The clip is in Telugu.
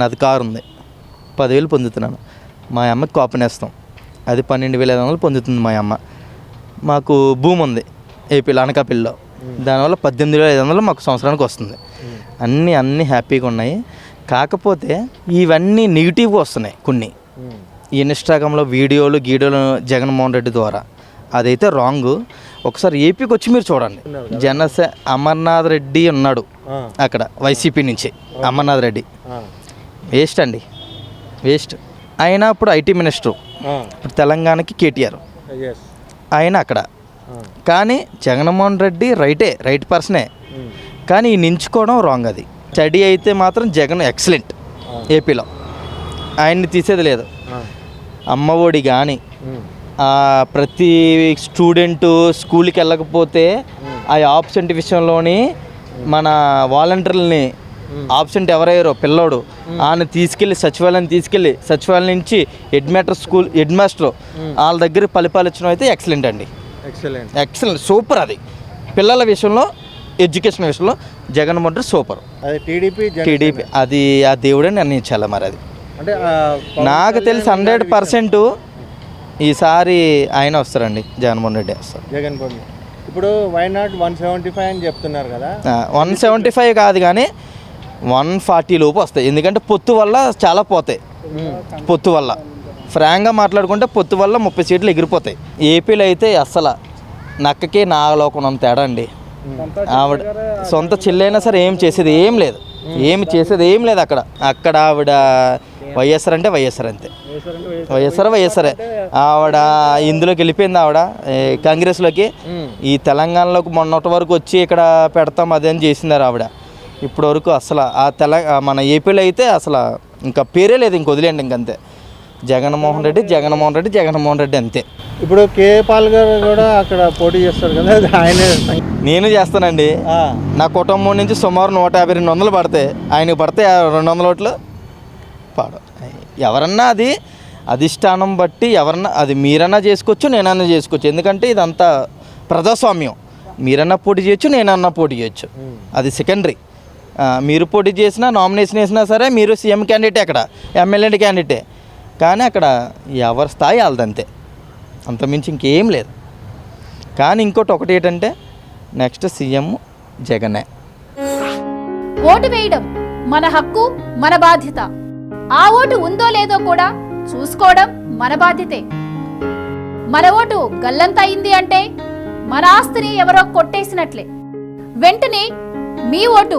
నాది కారు ఉంది. పదివేలు పొందుతున్నాను. మా అమ్మకి కాపనేస్తాం అది పన్నెండు వేల ఐదు వందలు పొందుతుంది మా అమ్మ. మాకు భూమి ఉంది ఏపీలో అనకాపల్లిలో దానివల్ల పద్దెనిమిది వేల ఐదు వందలు మాకు సంవత్సరానికి వస్తుంది. అన్నీ అన్నీ హ్యాపీగా ఉన్నాయి. కాకపోతే ఇవన్నీ నెగిటివ్గా వస్తున్నాయి కొన్ని. ఈ ఇన్స్టాగ్రామ్లో వీడియోలు గీడియోలు జగన్మోహన్ రెడ్డి ద్వారా. అదైతే రాంగ్. ఒకసారి ఏపీకి వచ్చి మీరు చూడండి. జనసే అమర్నాథ్ రెడ్డి ఉన్నాడు అక్కడ వైసీపీ నుంచి. అమర్నాథ్ రెడ్డి. వేస్ట్ అండి. వేస్ట్. ఆయన ఇప్పుడు ఐటీ మినిస్టర్. ఇప్పుడు తెలంగాణకి కేటీఆర్. ఆయన అక్కడ. కానీ జగన్మోహన్ రెడ్డి రైటే రైట్ పర్సనే. కానీ ఈ నించుకోవడం రాంగ్ అది. స్టడీ అయితే మాత్రం జగన్ ఎక్సలెంట్ ఏపీలో. ఆయన్ని తీసేది లేదు. అమ్మ ఒడి కానీ ప్రతి స్టూడెంట్ స్కూల్కి వెళ్ళకపోతే ఆ ఆబ్సెంట్ విషయంలోని మన వాలంటీర్లని ఆబ్సెంట్ ఎవరయ్యారో పిల్లోడు. ఆయన తీసుకెళ్ళి సచివాలయం తీసుకెళ్ళి సచివాలయం నుంచి head master school head master వాళ్ళ దగ్గర పరిపాలించడం అయితే ఎక్సలెంట్ అండి. ఎక్సలెంట్. ఎక్సలెంట్ సూపర్ అది. పిల్లల విషయంలో ఎడ్యుకేషన్ విషయంలో జగన్మోహన్ రెడ్డి సూపర్. అది టీడీపీ టీడీపీ అది ఆ దేవుడే నిర్ణయించాలి మరి అది. అంటే నాకు తెలిసి హండ్రెడ్ పర్సెంట్ ఈసారి ఆయన వస్తారండి జగన్మోహన్ రెడ్డి వస్తారు. జగన్ బాబు ఇప్పుడు వైనాట్ వన్ సెవెంటీ ఫైవ్ అని చెప్తున్నారు కదా. వన్ సెవెంటీ ఫైవ్ కాదు కానీ వన్ ఫార్టీ లోపు వస్తాయి. ఎందుకంటే పొత్తు వల్ల చాలా పోతాయి. పొత్తు వల్ల. ఫ్రాంక్గా మాట్లాడుకుంటే పొత్తు వల్ల ముప్పై సీట్లు ఎగిరిపోతాయి. ఏపీలో అయితే అస్సలు నక్కకి నాగలోకం తేడా అండి. ఆవిడ సొంత చెల్లైనా సరే ఏం చేసేది ఏం లేదు. ఏమి చేసేది ఏం లేదు అక్కడ. అక్కడ ఆవిడ వైఎస్ఆర్ అంటే వైఎస్ఆర్ అంతే. వైఎస్ఆర్ వైఎస్ఆర్ ఆవిడ ఇందులోకి వెళ్ళిపోయింది ఆవిడ. కాంగ్రెస్లోకి. ఈ తెలంగాణలోకి మొన్నటి వరకు వచ్చి ఇక్కడ పెడతాం అదే అని చేసిందారు ఆవిడ. ఇప్పటి వరకు అసలు ఆ తెలంగా మన ఏపీలో అయితే అసలు ఇంకా పేరే లేదు ఇంక వదిలేండి ఇంకంతే జగన్మోహన్ రెడ్డి జగన్మోహన్ రెడ్డి జగన్మోహన్ రెడ్డి అంతే. ఇప్పుడు కే పాల్ గారు కూడా అక్కడ పోటీ చేస్తారు కదా ఆయనే నేను చేస్తానండి. నా కుటుంబం నుంచి సుమారు నూట యాభై రెండు వందలు పడతాయి. ఆయనకు పడితే రెండు వందల ఓట్లు? పాడ ఎవరన్నా అది అధిష్టానం బట్టి ఎవరన్నా అది మీరన్నా చేసుకోవచ్చు నేనన్నా చేసుకోవచ్చు. ఎందుకంటే ఇదంతా ప్రజాస్వామ్యం. మీరన్నా పోటీ చేయొచ్చు నేనన్నా పోటీ చేయొచ్చు. అది సెకండరీ. మీరు పోటీ చేసినా నామినేషన్ వేసినా సరే మీరు సీఎం క్యాండిడేట్ అక్కడ ఎమ్మెల్యే క్యాండిడేటే కానీ అక్కడ ఎవరి స్థాయి వాళ్ళదంతే అంతమించి ఇంకేం లేదు. కానీ ఇంకోటి ఒకటి ఏంటంటే నెక్స్ట్ సీఎం జగనే. ఓటు వేయడం మన హక్కు మన బాధ్యత. ఆ ఓటు ఉందో లేదో కూడా చూసుకోవడం మన బాధ్యతే. మన ఓటు గల్లంత అయింది అంటే మన ఆస్తిని ఎవరో కొట్టేసినట్లే. వెంటనే మీ ఓటు